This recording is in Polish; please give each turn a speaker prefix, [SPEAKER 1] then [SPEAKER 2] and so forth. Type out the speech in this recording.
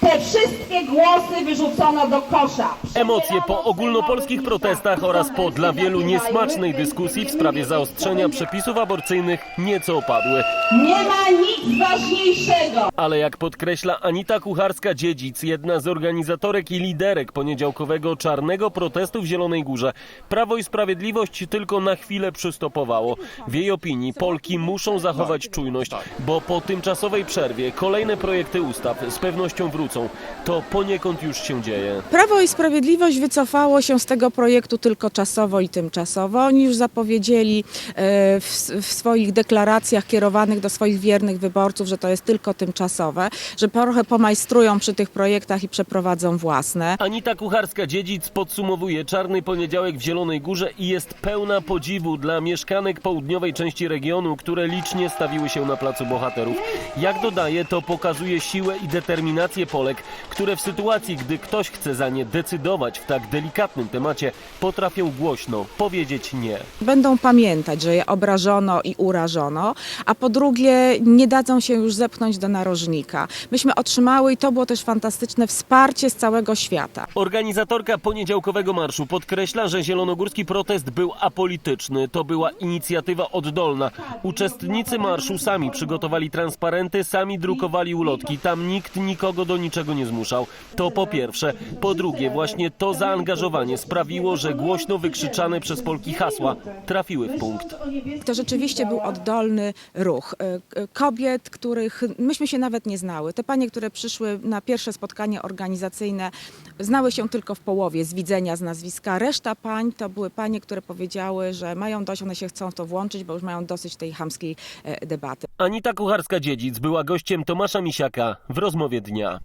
[SPEAKER 1] Te wszystkie głosy wyrzucono do kosza.
[SPEAKER 2] Emocje po ogólnopolskich protestach oraz po dla wielu niesmacznej dyskusji w sprawie zaostrzenia przepisów aborcyjnych nieco opadły.
[SPEAKER 1] Nie ma nic ważniejszego.
[SPEAKER 2] Ale jak podkreśla Anita Kucharska-Dziedzic, jedna z organizatorek i liderek poniedziałkowego czarnego protestu w Zielonej Górze, Prawo i Sprawiedliwość tylko na chwilę przystopowało. W jej opinii Polki muszą zachować czujność, bo po tymczasowej przerwie kolejne projekty ustaw z pewnością wrócą. To poniekąd już się dzieje.
[SPEAKER 3] Prawo i Sprawiedliwość wycofało się z tego projektu tylko czasowo i tymczasowo. Oni już zapowiedzieli e, w, w swoich deklaracjach kierowanych do swoich wiernych wyborców, że to jest tylko tymczasowe, że trochę pomajstrują przy tych projektach i przeprowadzą własne.
[SPEAKER 2] Anita Kucharska-Dziedzic podsumowuje czarny poniedziałek w Zielonej Górze i jest pełna podziwu dla mieszkanek południowej części regionu, które licznie stawiły się na Placu Bohaterów. Jak dodaje, to pokazuje siłę i determinację Polek, które w sytuacji, gdy ktoś chce za nie decydować w tak delikatnym temacie, potrafią głośno powiedzieć nie.
[SPEAKER 3] Będą pamiętać, że je obrażono i urażono, a po drugie nie dadzą się już zepchnąć do narożnika. Myśmy otrzymały, i to było też fantastyczne, wsparcie z całego świata.
[SPEAKER 2] Organizatorka poniedziałkowego marszu podkreśla, że zielonogórski protest był apolityczny. To była inicjatywa oddolna. Uczestnicy marszu sami przygotowali transparenty, sami drukowali ulotki. Tam nikt nikogo do niczego nie zmuszał. To po pierwsze. Po drugie, właśnie to zaangażowanie sprawiło, że głośno wykrzyczane przez Polki hasła trafiły w punkt.
[SPEAKER 3] To rzeczywiście był oddolny ruch. E, Kobiet, których myśmy się nawet nie znały. Te panie, które przyszły na pierwsze spotkanie organizacyjne, znały się tylko w połowie z widzenia, z nazwiska. Reszta pań to były panie, które powiedziały, że mają dość, one się chcą w to włączyć, bo już mają dosyć tej chamskiej e, debaty.
[SPEAKER 2] Anita Kucharska-Dziedzic była gościem Tomasza Misiaka w rozmowie dnia.